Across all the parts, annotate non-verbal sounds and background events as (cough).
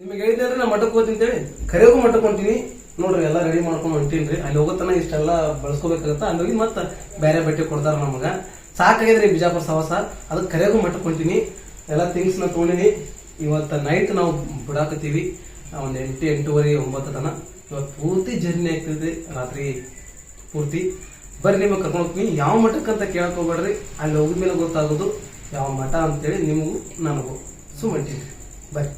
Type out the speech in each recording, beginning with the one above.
ನಿಮಗೆ ಹೇಳಿದ್ರೆ ನಾ ಮಠಕ್ಕೆ ಹೋಗ್ತೀನಿ ಅಂತೇಳಿ. ಕರೆಗೂ ಮಠಕ್ಕೆ ಹೊಂಟೀನಿ. ನೋಡ್ರಿ, ಎಲ್ಲ ರೆಡಿ ಮಾಡ್ಕೊಂಡು ಹೊಂಟೀನಿ ಅಲ್ಲಿ ಹೋಗೋತನ ಇಷ್ಟೆಲ್ಲ ಬಳಸ್ಕೋಬೇಕಾಗತ್ತ? ಅಲ್ಲಿ ಹೋಗಿ ಮತ್ತೆ ಬೇರೆ ಬಟ್ಟೆ ಕೊಡ್ತಾರ ನಮಗ. ಸಾಕಾಗಿದ್ರಿ ಬಿಜಾಪುರ ಸವಾಸ ಅದಕ್ಕೆ ಕರೆಗೂ ಮಠಕ್ಕೆ ಹೊಂಟೀನಿ. ಎಲ್ಲ ಥಿಂಗ್ಸ್ನ ತೊಗೊಂಡಿನಿ. ಇವತ್ತು ನೈಟ್ ನಾವು ಬಿಡಾಕತ್ತೀವಿ. ಒಂದು ಎಂಟು, ಎಂಟೂವರೆ, ಒಂಬತ್ತು ತನ. ಇವತ್ತು ಪೂರ್ತಿ ಜರ್ನಿ ಆಗ್ತದೆ ರಾತ್ರಿ ಪೂರ್ತಿ. ಬರ್ರಿ, ನಿಮಗೆ ಕರ್ಕೊಂಡು ಹೋಗ್ತೀನಿ. ಯಾವ ಮಠಕ್ಕೆ ಅಂತ ಕೇಳಕ್ ಹೋಗ್ಬೇಡ್ರಿ. ಅಲ್ಲಿ ಹೋಗಿದ್ಮೇಲೆ ಗೊತ್ತಾಗೋದು ಯಾವ ಮಠ ಅಂತೇಳಿ ನಿಮಗೂ ನನಗೂ. ಸುಮ್ಮನೆ ಬರ್ರಿ.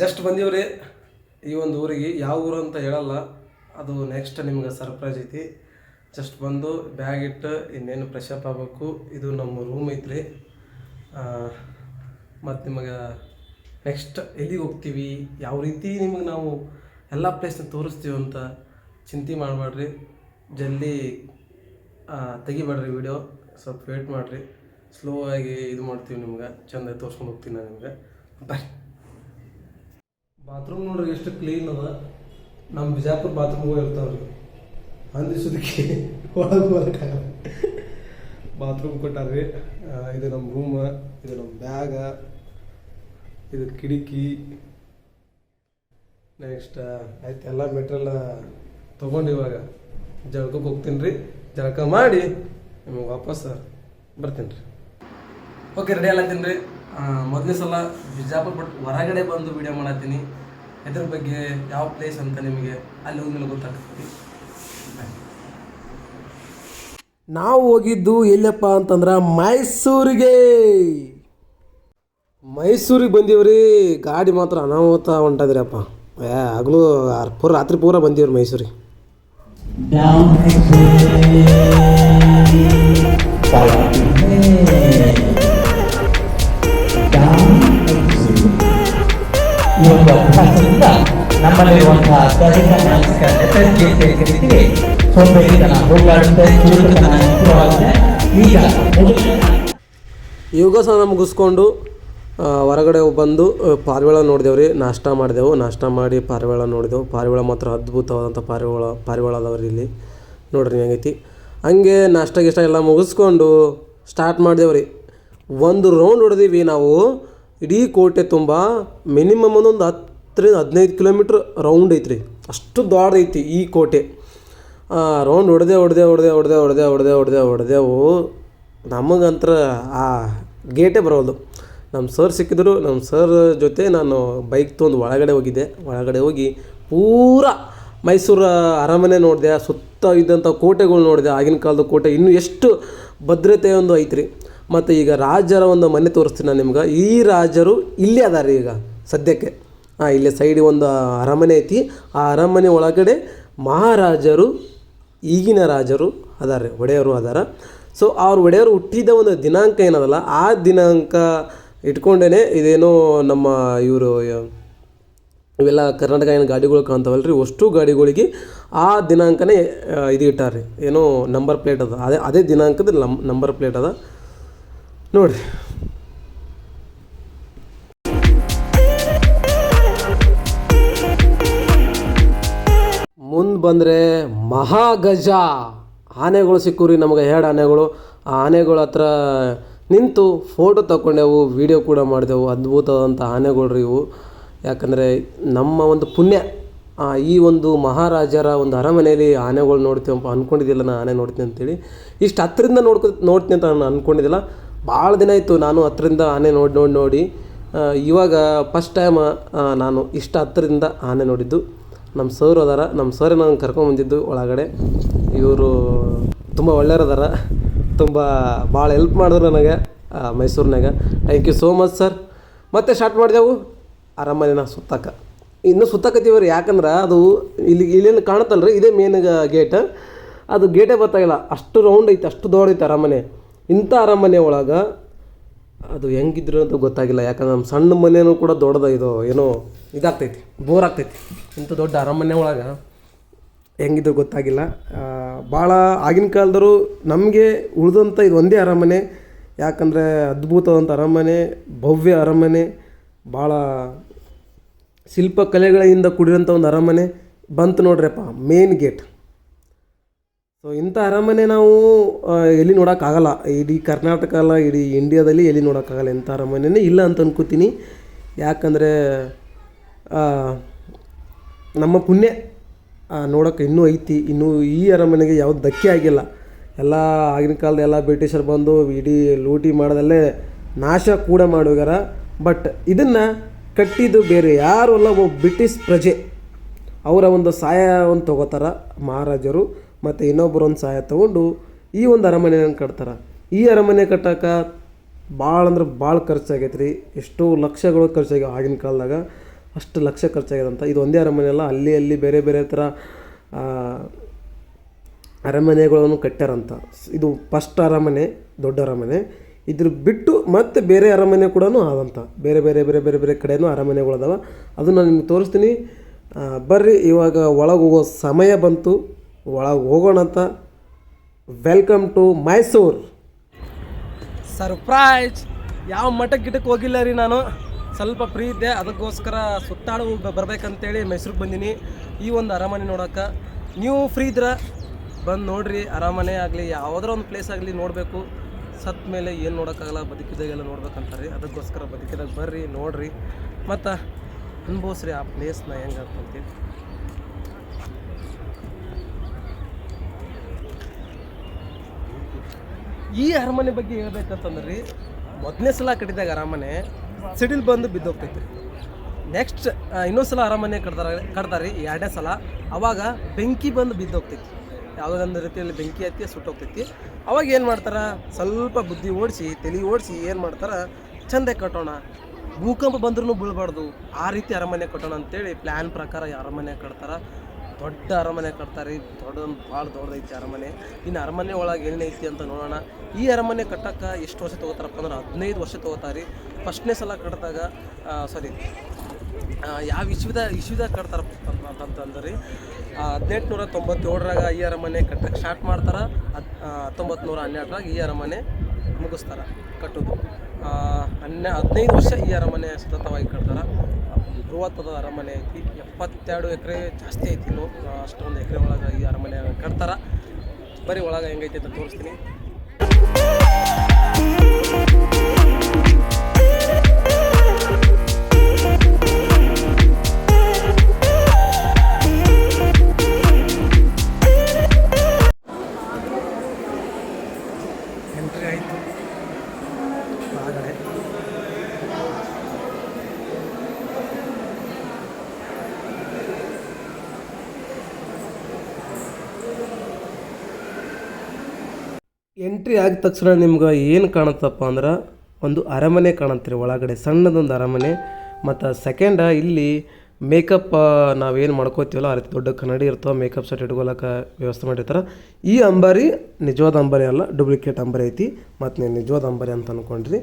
ಜಸ್ಟ್ ಬಂದೀವ್ರಿ. ಈ ಒಂದು ಊರಿಗೆ ಯಾವ ಊರು ಅಂತ ಹೇಳಲ್ಲ. ಅದು ನೆಕ್ಸ್ಟ್ ನಿಮ್ಗೆ ಸರ್ಪ್ರೈಸ್ ಐತಿ. ಜಸ್ಟ್ ಬಂದು ಬ್ಯಾಗ್ ಇಟ್ಟು ಇನ್ನೇನು ಫ್ರೆಶಪ್ ಆಗಬೇಕು. ಇದು ನಮ್ಮ ರೂಮ್ ಐತ್ರಿ. ಮತ್ತು ನಿಮಗೆ ನೆಕ್ಸ್ಟ್ ಎಲ್ಲಿಗೆ ಹೋಗ್ತೀವಿ? ಯಾವ ರೀತಿ ನಿಮಗೆ ನಾವು ಎಲ್ಲ ಪ್ಲೇಸ್ನ ತೋರಿಸ್ತೀವಿ ಅಂತ ಚಿಂತೆ ಮಾಡಬೇಡ್ರಿ ಜಲ್ದಿ ತೆಗಿಬೇಡ್ರಿ ವಿಡಿಯೋ ಸ್ವಲ್ಪ ವೇಟ್ ಮಾಡಿರಿ. ಸ್ಲೋ ಆಗಿ ಇದು ಮಾಡ್ತೀವಿ ನಿಮ್ಗೆ. ಚೆಂದ ತೋರ್ಸ್ಕೊಂಡು ಹೋಗ್ತೀನಿ ನಾನು ನಿಮ್ಗೆ. ಬಾಯ್ ಬಾತ್ರೂಮ್ ನೋಡ್ರಿ ಎಷ್ಟು ಕ್ಲೀನ್ ಅದ. ನಮ್ಮ ಬಿಜಾಪುರ ಬಾತ್ರೂಮ್ ಇರ್ತಾವ್ರಿ ಅಂದಿಸೋದಕ್ಕೆ (laughs) ಒಳಗೆ ಬರೋಕ್ಕಾಗಲ್ಲ ಬಾತ್ರೂಮ್ ಕೊಟ್ಟಾರ್ರಿ. ಇದು ನಮ್ಮ ರೂಮ್ ಇದು ನಮ್ಮ ಬ್ಯಾಗ ಇದು ಕಿಟಕಿ. ನೆಕ್ಸ್ಟ್ ಆಯ್ತು ಎಲ್ಲ ಮೆಟೀರಿಯಲ್ ತೊಗೊಂಡು ಇವಾಗ ಜಳಕಕ್ಕೆ ಹೋಗ್ತೀನಿ ರೀ ಜಳಕ ಮಾಡಿ ನಿಮಗೆ ವಾಪಸ್ ಬರ್ತೀನಿ ರೀ ಓಕೆ ರೆಡಿ ಆಗ್ಲತ್ತೀನಿ ರೀ ಮೊದಲನೇ ಸಲ ಬಿಜಾಪುರ ಬಟ್ ಹೊರಗಡೆ ಬಂದು ವಿಡಿಯೋ ಮಾಡತ್ತೀನಿ. ಇದ್ರ ಬಗ್ಗೆ ಯಾವ ಪ್ಲೇಸ್ ಅಂತ ನಿಮಗೆ ಅಲ್ಲಿ ಹೋದ್ಮೇಲೆ ಗೊತ್ತಾಗ್ತದೆ. ನಾವು ಹೋಗಿದ್ದು ಎಲ್ಲಪ್ಪ ಅಂತಂದ್ರೆ ಮೈಸೂರಿಗೆ. ಮೈಸೂರಿಗೆ ಬಂದೀವ್ರಿ. ಗಾಡಿ ಮಾತ್ರ ಅನಾಹುತ ಹೊಂಟದ್ರಪ್ಪ ಏ ಆಗಲೂ ಪೂರ ರಾತ್ರಿ ಪೂರ ಬಂದೀವ್ರಿ ಮೈಸೂರಿಗೆ. Down ಅವಕಾಶದಿಂದ ನಮ್ಮಲ್ಲಿರುವಂತಹ ಮಾನಸಿಕ ಈಗ ಯೋಗಾಸನ ಮುಗಿಸ್ಕೊಂಡು ಹೊರಗಡೆ ಬಂದು ಪಾರಿವಾಳ ನೋಡಿದೆವು ರೀ. ನಾಷ್ಟ ಮಾಡಿದೆವು. ನಾಷ್ಟ ಮಾಡಿ ಪಾರಿವಾಳ ನೋಡಿದೆವು. ಪಾರಿವಾಳ ಮಾತ್ರ ಅದ್ಭುತವಾದಂಥ ಪಾರಿವಾಳ ಪಾರಿವಾಳ ಅದಾವ್ರಿ ಇಲ್ಲಿ. ನೋಡ್ರಿ ಹೆಂಗೈತಿ ಹಂಗೆ ನಾಷ್ಟ ಗಿಷ್ಟ ಎಲ್ಲ ಮುಗಿಸ್ಕೊಂಡು ಸ್ಟಾರ್ಟ್ ಮಾಡಿದೆವು ರೀ. ಒಂದು ರೌಂಡ್ ಹೊಡೆದೀವಿ ನಾವು. ಇಡೀ ಕೋಟೆ ತುಂಬ ಮಿನಿಮಮ್ ಒಂದೊಂದು ಹತ್ತರಿಂದ ಹದಿನೈದು ಕಿಲೋಮೀಟ್ರ್ ರೌಂಡ್ ಐತ್ರಿ. ಅಷ್ಟು ದೊಡ್ಡದೈತಿ ಈ ಕೋಟೆ. ರೌಂಡ್ ಹೊಡೆದೆ ಹೊಡೆದೆ ಹೊಡೆದೆ ಹೊಡೆದೆ ಹೊಡೆದೆ ಹೊಡೆದೆ ಹೊಡೆದೆ ಹೊಡೆದೆವು ನಮಗಂತ್ರ ಆ ಗೇಟೇ ಬರೋದು ನಮ್ಮ ಸರ್ ಸಿಕ್ಕಿದ್ರು ನಮ್ಮ ಸರ್ ಜೊತೆ ನಾನು ಬೈಕ್ ತೊಂದು ಒಳಗಡೆ ಹೋಗಿದ್ದೆ. ಒಳಗಡೆ ಹೋಗಿ ಪೂರಾ ಮೈಸೂರು ಅರಮನೆ ನೋಡಿದೆ, ಸುತ್ತ ಇದ್ದಂಥ ಕೋಟೆಗಳು ನೋಡಿದೆ ಆಗಿನ ಕಾಲದ ಕೋಟೆ. ಇನ್ನೂ ಎಷ್ಟು ಭದ್ರತೆ ಒಂದು ಐತ್ರಿ. ಮತ್ತು ಈಗ ರಾಜರ ಒಂದು ಮನೆ ತೋರಿಸ್ತೀನಿ ನಾನು ನಿಮ್ಗೆ. ಈ ರಾಜರು ಇಲ್ಲೇ ಅದಾರೆ ಈಗ ಸದ್ಯಕ್ಕೆ. ಹಾಂ ಇಲ್ಲೇ ಸೈಡ್ ಒಂದು ಅರಮನೆ ಐತಿ. ಆ ಅರಮನೆ ಒಳಗಡೆ ಮಹಾರಾಜರು, ಈಗಿನ ರಾಜರು ಅದಾರೆ ಒಡೆಯರು ಅದಾರ. ಸೊ ಅವ್ರು ಒಡೆಯರು ಹುಟ್ಟಿದ ಒಂದು ದಿನಾಂಕ ಏನದಲ್ಲ, ಆ ದಿನಾಂಕ ಇಟ್ಕೊಂಡೇ ಇದೇನೋ ನಮ್ಮ ಇವರು ಇವೆಲ್ಲ ಕರ್ನಾಟಕ ಏನು ಗಾಡಿಗಳು ಕಾಣ್ತಾವಲ್ಲ ರೀ ಅಷ್ಟು ಗಾಡಿಗಳಿಗೆ ಆ ದಿನಾಂಕನೇ ಇದು ಇಟ್ಟಾರೆ ಏನೋ ನಂಬರ್ ಪ್ಲೇಟ್ ಅದ. ಅದೇ ಅದೇ ದಿನಾಂಕದ ನಂಬರ್ ಪ್ಲೇಟ್ ಅದ. ನೋಡಿರಿ ಮುಂದೆ ಬಂದರೆ ಮಹಾಗಜ ಆನೆಗಳು ಸಿಕ್ಕುರಿ ನಮಗೆ ಎರಡು ಆನೆಗಳು. ಆ ಆನೆಗಳ ಹತ್ರ ನಿಂತು ಫೋಟೋ ತಗೊಂಡೆವು ವಿಡಿಯೋ ಕೂಡ ಮಾಡಿದೆವು. ಅದ್ಭುತವಾದಂಥ ಆನೆಗಳು ರೀ ಇವು. ಯಾಕಂದರೆ ನಮ್ಮ ಒಂದು ಪುಣ್ಯ ಈ ಒಂದು ಮಹಾರಾಜರ ಒಂದು ಅರಮನೆಯಲ್ಲಿ ಆನೆಗಳು ನೋಡ್ತೀವಪ್ಪ ಅಂದ್ಕೊಂಡಿದ್ದಿಲ್ಲ ನಾನು ಆನೆ ನೋಡ್ತೀನಿ ಅಂತೇಳಿ. ಇಷ್ಟು ಹತ್ತಿರದಿಂದ ನೋಡ್ಕೊ ನೋಡ್ತೀನಿ ಅಂತ ನಾನು ಅಂದ್ಕೊಂಡಿದ್ದಿಲ್ಲ ಭಾಳ ದಿನ ಆಯಿತು ನಾನು ಹತ್ತರಿಂದ ಆನೆ ನೋಡಿ ನೋಡಿ ನೋಡಿ ಇವಾಗ ಫಸ್ಟ್ ಟೈಮ್ ನಾನು ಇಷ್ಟು ಹತ್ತರಿಂದ ಆನೆ ನೋಡಿದ್ದು. ನಮ್ಮ ಸರ್ ಅದಾರ ನಮ್ಮ ಸರ್ ನಾನು ಕರ್ಕೊಂಡ್ಬಂದಿದ್ದು ಒಳಗಡೆ. ಇವರು ತುಂಬ ಒಳ್ಳೆಯವ್ರದಾರ ತುಂಬ ಭಾಳ ಹೆಲ್ಪ್ ಮಾಡಿದ್ರು ನನಗೆ ಮೈಸೂರಿನಾಗ thank you so much sir ಮತ್ತೆ ಸ್ಟಾರ್ಟ್ ಮಾಡಿದೆವು? ಅರಮನೆನ ಸುತ್ತಕ್ಕ ಇನ್ನೂ ಸುತ್ತಕತ್ತೀವಿ ಯಾಕಂದ್ರೆ ಅದು ಇಲ್ಲಿ, ಇಲ್ಲೇನು ಕಾಣುತ್ತಲ್ಲ ರೀ ಇದೇ ಮೇನ್ ಗೇಟ್ ಅದು ಗೇಟೇ ಬರ್ತಾಯಿಲ್ಲ ಅಷ್ಟು ರೌಂಡ್ ಐತೆ, ಅಷ್ಟು ದೊಡ್ಡ ಐತೆ ಅರಮನೆ. ಇಂಥ ಅರಮನೆ ಒಳಗೆ ಅದು ಹೆಂಗಿದ್ರು ಅಂತ ಗೊತ್ತಾಗಿಲ್ಲ. ಯಾಕಂದ್ರೆ ನಮ್ಮ ಸಣ್ಣ ಮನೆಯೂ ಕೂಡ ದೊಡ್ಡದ ಇದು, ಏನೋ ಇದಾಗ್ತೈತಿ ಬೋರ್ ಆಗ್ತೈತಿ. ಇಂಥ ದೊಡ್ಡ ಅರಮನೆ ಒಳಗೆ ಹೆಂಗಿದ್ರು ಗೊತ್ತಾಗಿಲ್ಲ. ಭಾಳ ಆಗಿನ ಕಾಲದವರು ನಮಗೆ ಉಳಿದಂಥ ಇದು ಒಂದೇ ಅರಮನೆ. ಯಾಕಂದರೆ ಅದ್ಭುತವಾದಂಥ ಅರಮನೆ, ಭವ್ಯ ಅರಮನೆ ಭಾಳ ಶಿಲ್ಪಕಲೆಗಳಿಂದ ಕೂಡಿರೋಂಥ ಒಂದು ಅರಮನೆ. ಬಂತು ನೋಡ್ರಿಯಪ್ಪ ಮೇನ್ ಗೇಟ್ ಸೊ ಇಂಥ ಅರಮನೆ ನಾವು ಎಲ್ಲಿ ನೋಡೋಕ್ಕಾಗಲ್ಲ. ಇಡೀ ಕರ್ನಾಟಕ ಅಲ್ಲ, ಇಡೀ ಇಂಡಿಯಾದಲ್ಲಿ ಎಲ್ಲಿ ನೋಡೋಕ್ಕಾಗಲ್ಲ ಇಂಥ ಅರಮನೆನೇ. ಇಲ್ಲ ಅಂತ ಅನ್ಕೋತೀನಿ. ಯಾಕಂದರೆ ನಮ್ಮ ಪುಣ್ಯ ನೋಡೋಕೆ ಇನ್ನೂ ಐತಿ. ಇನ್ನೂ ಈ ಅರಮನೆಗೆ ಯಾವುದು ಧಕ್ಕೆ ಆಗಿಲ್ಲ. ಎಲ್ಲ ಆಗಿನ ಕಾಲದ ಎಲ್ಲ ಬ್ರಿಟಿಷರು ಬಂದು ಇಡೀ ಲೂಟಿ ಮಾಡೋದಲ್ಲೇ ನಾಶ ಕೂಡ ಮಾಡೋಗ್ಯಾರ ಬಟ್ ಇದನ್ನು ಕಟ್ಟಿದ್ದು ಬೇರೆ. ಯಾರು ಅಲ್ಲ ಒಬ್ಬ ಬ್ರಿಟಿಷ್ ಪ್ರಜೆ. ಅವರ ಒಂದು ಸಹಾಯವನ್ನು ತಗೋತಾರ ಮಹಾರಾಜರು. ಮತ್ತು ಇನ್ನೊಬ್ಬರು ಒಂದು ಸಹಾಯ ತೊಗೊಂಡು ಈ ಒಂದು ಅರಮನೆಯನ್ನು ಕಟ್ತಾರೆ. ಈ ಅರಮನೆ ಕಟ್ಟಾಕ ಭಾಳ ಅಂದ್ರೆ ಭಾಳ ಖರ್ಚಾಗೈತೆ ರೀ ಎಷ್ಟೋ ಲಕ್ಷಗಳು ಖರ್ಚಾಗ್ಯಾವ ಆಗಿನ ಕಾಲದಾಗ. ಅಷ್ಟು ಲಕ್ಷ ಖರ್ಚಾಗ್ಯದಂತ. ಇದು ಒಂದೇ ಅರಮನೆ ಅಲ್ಲ, ಅಲ್ಲಿ ಅಲ್ಲಿ ಬೇರೆ ಬೇರೆ ಥರ ಅರಮನೆಗಳನ್ನು ಕಟ್ಟ್ಯಾರಂತ. ಇದು ಫಸ್ಟ್ ಅರಮನೆ, ದೊಡ್ಡ ಅರಮನೆ. ಇದ್ರ ಬಿಟ್ಟು ಮತ್ತೆ ಬೇರೆ ಅರಮನೆ ಕೂಡ ಆದಂಥ ಬೇರೆ ಬೇರೆ ಬೇರೆ ಬೇರೆ ಬೇರೆ ಕಡೆನೂ ಅರಮನೆಗಳು ಅದಾವ. ನಾನು ನಿಮ್ಗೆ ತೋರಿಸ್ತೀನಿ. ಬರ್ರಿ, ಇವಾಗ ಒಳಗೆ ಹೋಗೋ ಸಮಯ ಬಂತು. ಒಳಗೆ ಹೋಗೋಣ ಅಂತ. ವೆಲ್ಕಮ್ ಟು ಮೈಸೂರು ಸರ್ಪ್ರೈಸ್ ಯಾವ ಮಠಕ್ಕೆ ಗಿಟಕ್ಕೆ ಹೋಗಿಲ್ಲ ರೀ ನಾನು. ಸ್ವಲ್ಪ ಫ್ರೀ ಇದ್ದೆ. ಅದಕ್ಕೋಸ್ಕರ ಸುತ್ತಾಡು ಬರ್ಬೇಕಂತೇಳಿ ಮೈಸೂರಿಗೆ ಬಂದೀನಿ. ಈ ಒಂದು ಅರಮನೆ ನೋಡೋಕೆ. ನೀವು ಫ್ರೀ ಇದ್ರೆ, ಬಂದು ನೋಡ್ರಿ. ಅರಮನೆ ಆಗಲಿ, ಯಾವುದರ ಒಂದು ಪ್ಲೇಸ್ ಆಗಲಿ ನೋಡಬೇಕು. ಸತ್ ಮೇಲೆ ಏನು ನೋಡೋಕ್ಕಾಗಲ್ಲ, ಬದುಕಿದಾಗೆಲ್ಲ ನೋಡ್ಬೇಕಂತಾರೆ. ಅದಕ್ಕೋಸ್ಕರ ಬದುಕಿದಾಗ ಬರ್ರಿ, ನೋಡ್ರಿ. ಮತ್ತು ಅನುಭವಿಸ್ರಿ ಆ ಪ್ಲೇಸ್ನ ಹೆಂಗೆ ಅಂತಂತೇಳಿ ಈ ಅರಮನೆ ಬಗ್ಗೆ ಹೇಳ್ಬೇಕಂತಂದ್ರೆ ರೀ ಮೊದಲನೇ ಸಲ ಕಟ್ಟಿದಾಗ ಅರಮನೆ ಸಿಡಿಲ್ ಬಂದು ಬಿದ್ದೋಗ್ತೈತಿ. ನೆಕ್ಸ್ಟ್ ಇನ್ನೊಂದು ಸಲ ಅರಮನೆ ಕಟ್ತಾರೆ ಕಟ್ತಾರೆ ಎರಡನೇ ಸಲ. ಅವಾಗ ಬೆಂಕಿ ಬಂದು ಬಿದ್ದೋಗ್ತೈತಿ. ಯಾವುದೊಂದು ರೀತಿಯಲ್ಲಿ ಬೆಂಕಿ ಹತ್ತಿ ಸುಟ್ಟೋಗ್ತೈತಿ. ಅವಾಗ ಏನು ಮಾಡ್ತಾರೆ? ಸ್ವಲ್ಪ ಬುದ್ಧಿ ಓಡಿಸಿ, ತಲೆ ಓಡಿಸಿ ಏನು ಮಾಡ್ತಾರೆ? ಚಂದೆ ಕಟ್ಟೋಣ. ಭೂಕಂಪ ಬಂದ್ರೂ ಬೀಳ್ಬಾರ್ದು. ಆ ರೀತಿ ಅರಮನೆ ಕಟ್ಟೋಣ ಅಂತೇಳಿ ಪ್ಲ್ಯಾನ್ ಪ್ರಕಾರ ಅರಮನೆ ಕಟ್ತಾರೆ. ದೊಡ್ಡ ಅರಮನೆ ಕಟ್ತಾರೆ. ದೊಡ್ಡ ಭಾಳ ದೊಡ್ಡದೈತಿ ಅರಮನೆ. ಇನ್ನು ಅರಮನೆ ಒಳಗೆ ಏನೈತಿ ಅಂತ ನೋಡೋಣ. ಈ ಅರಮನೆ ಕಟ್ಟಕ್ಕೆ ಎಷ್ಟು ವರ್ಷ ತೊಗೋತಾರಪ್ಪ ಅಂದ್ರೆ ಹದಿನೈದು ವರ್ಷ ತೊಗೋತಾರೆ. ಫಸ್ಟ್ನೇ ಸಲ ಕಟ್ಟಿದಾಗ ಸಾರಿ ಯಾವ ವಿಶ್ವದ ವಿಶ್ವದಾಗ ಕಟ್ತಾರಪ್ಪ ಅಂತಂತಂದ್ರೆ ಹದಿನೆಂಟುನೂರ ತೊಂಬತ್ತೇಳರಾಗ ಈ ಅರಮನೆ ಕಟ್ಟಕ್ಕೆ ಸ್ಟಾರ್ಟ್ ಮಾಡ್ತಾರೆ. ಹತ್ ಹತ್ತೊಂಬತ್ತು ನೂರ ಹನ್ನೆರಡರಾಗ ಈ ಅರಮನೆ ಮುಗಿಸ್ತಾರೆ ಕಟ್ಟೋದು. ಹನ್ನೆ ಹದಿನೈದು ವರ್ಷ ಈ ಅರಮನೆ ಸತತವಾಗಿ ಕಟ್ತಾರೆ. ಬೃಹತ್ತದ ಅರಮನೆ ಐತಿ. ಎಪ್ಪತ್ತೆರಡು ಎಕರೆ ಜಾಸ್ತಿ ಐತಿ ಇನ್ನು. ಅಷ್ಟೊಂದು ಎಕರೆ ಒಳಗೆ ಈ ಅರಮನೆ ಕಟ್ತಾರ. ಬರೀ ಒಳಗೆ ಹೆಂಗೈತಿ ಅಂತ ತೋರಿಸ್ತೀನಿ. ಎಂಟ್ರಿ ಆಗಿದ ತಕ್ಷಣ ನಿಮ್ಗೆ ಏನು ಕಾಣುತ್ತಪ್ಪ ಅಂದ್ರೆ ಒಂದು ಅರಮನೆ ಕಾಣತ್ತೀರಿ ಒಳಗಡೆ, ಸಣ್ಣದೊಂದು ಅರಮನೆ. ಮತ್ತು ಸೆಕೆಂಡ ಇಲ್ಲಿ ಮೇಕಪ್ ನಾವೇನು ಮಾಡ್ಕೋತೀವಲ್ಲ, ಆ ರೀತಿ ದೊಡ್ಡ ಕನ್ನಡಿ ಇರ್ತವೆ ಮೇಕಪ್ ಸೆಟ್ ಇಟ್ಕೊಳಕ್ಕೆ ವ್ಯವಸ್ಥೆ ಮಾಡಿರ್ತಾರೆ. ಈ ಅಂಬಾರಿ ನಿಜವಾದ ಅಂಬಾರಿ ಅಲ್ಲ ಡೂಪ್ಲಿಕೇಟ್ ಅಂಬಾರಿ ಐತಿ. ಮತ್ತು ನೀವು ನಿಜವಾದ ಅಂಬಾರಿ ಅಂತ ಅಂದ್ಕೊಂಡ್ರಿ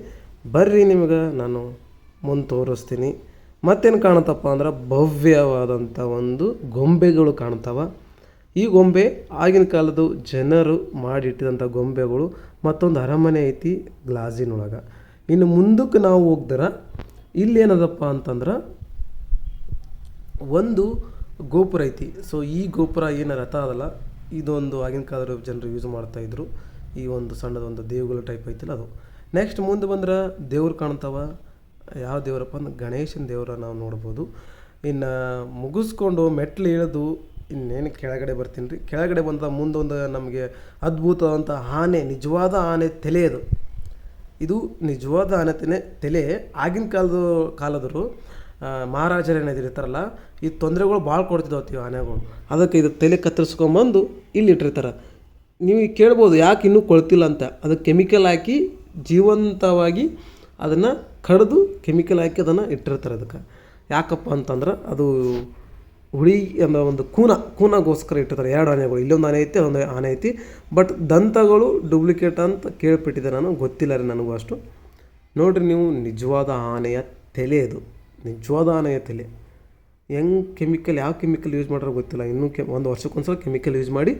ಬರ್ರಿ ನಿಮ್ಗೆ, ನಾನು ಮುಂದೆ ತೋರಿಸ್ತೀನಿ. ಮತ್ತೇನು ಕಾಣುತ್ತಪ್ಪ ಅಂದ್ರೆ ಭವ್ಯವಾದಂಥ ಒಂದು ಗೊಂಬೆಗಳು ಕಾಣ್ತಾವ ಈ ಗೊಂಬೆ ಆಗಿನ ಕಾಲದ ಜನರು ಮಾಡಿಟ್ಟಿದಂಥ ಗೊಂಬೆಗಳು ಮತ್ತೊಂದು ಅರಮನೆ ಐತಿ ಗ್ಲಾಸಿನೊಳಗೆ. ಇನ್ನು ಮುಂದಕ್ಕೆ ನಾವು ಹೋಗ್ದರ ಇಲ್ಲೇನದಪ್ಪ ಅಂತಂದ್ರೆ ಒಂದು ಗೋಪುರ ಐತಿ. ಸೊ ಈ ಗೋಪುರ ಏನು ರಥ ಅದಲ್ಲ, ಇದೊಂದು ಆಗಿನ ಕಾಲದ ಜನರು ಯೂಸ್ ಮಾಡ್ತಾಯಿದ್ರು ಈ ಒಂದು ಸಣ್ಣದೊಂದು ದೇವುಗಳ ಟೈಪ್ ಐತಿಲ್ಲ ಅದು. ನೆಕ್ಸ್ಟ್ ಮುಂದೆ ಬಂದ್ರೆ ದೇವ್ರು ಕಾಣ್ತಾವ. ಯಾವ ದೇವರಪ್ಪ ಅಂದ್ರೆ ಗಣೇಶನ ದೇವರ ನಾವು ನೋಡ್ಬೋದು. ಇನ್ನು ಮುಗಿಸ್ಕೊಂಡು ಮೆಟ್ಲು ಇಳಿದು ಇನ್ನೇನು ಕೆಳಗಡೆ ಬರ್ತೀನಿ ರೀ. ಕೆಳಗಡೆ ಬಂದ ಮುಂದೊಂದು ನಮಗೆ ಅದ್ಭುತವಾದಂಥ ಆನೆ, ನಿಜವಾದ ಆನೆ ತಲೆ ಅದು. ಇದು ನಿಜವಾದ ಆನೆ ತಲೆ ಆಗಿನ ಕಾಲದ ಕಾಲದರು ಮಹಾರಾಜರು ಏನಾದಿರ್ತಾರಲ್ಲ ಈ ತೊಂದರೆಗಳು ಭಾಳ ಕೊಡ್ತಿದ್ದಾವೆ ಈ ಆನೆಗಳು. ಅದಕ್ಕೆ ಇದು ತಲೆ ಕತ್ತರಿಸ್ಕೊಂಬಂದು ಇಲ್ಲಿ ಇಟ್ಟಿರ್ತಾರೆ. ನೀವು ಕೇಳ್ಬೋದು, ಯಾಕೆ ಇನ್ನೂ ಕೊಳ್ತಿಲ್ಲ ಅಂತ. ಅದಕ್ಕೆ ಕೆಮಿಕಲ್ ಹಾಕಿ ಜೀವಂತವಾಗಿ ಅದನ್ನು ಕಡಿದು ಕೆಮಿಕಲ್ ಹಾಕಿ ಅದನ್ನು ಇಟ್ಟಿರ್ತಾರೆ ಅದಕ್ಕೆ. ಯಾಕಪ್ಪ ಅಂತಂದ್ರೆ ಅದು ಹುಳಿ ಅನ್ನೋ ಒಂದು ಕೂನ, ಕೂನಗೋಸ್ಕರ ಇಟ್ಟಿದ್ದಾರೆ ಎರಡು ಆನೆಗಳು. ಇಲ್ಲೊಂದು ಆನೆ ಐತಿ, ಅದೊಂದು ಆನೆ ಐತಿ. ಬಟ್ ದಂತಗಳು ಡೂಪ್ಲಿಕೇಟ್ ಅಂತ ಕೇಳ್ಬಿಟ್ಟಿದ್ದೆ ನಾನು. ಗೊತ್ತಿಲ್ಲ ರೀ ನನಗೂ ಅಷ್ಟು. ನೋಡಿರಿ ನೀವು, ನಿಜವಾದ ಆನೆಯ ತಲೆ ಇದು ನಿಜವಾದ ಆನೆಯ ತಲೆ. ಹೆಂಗೆ ಕೆಮಿಕಲ್ ಯಾವ ಕೆಮಿಕಲ್ ಯೂಸ್ ಮಾಡ್ರೆ ಗೊತ್ತಿಲ್ಲ. ಇನ್ನೂ ಕೆ, ಒಂದು ವರ್ಷಕ್ಕೊಂದ್ಸಲ ಕೆಮಿಕಲ್ ಯೂಸ್ ಮಾಡಿ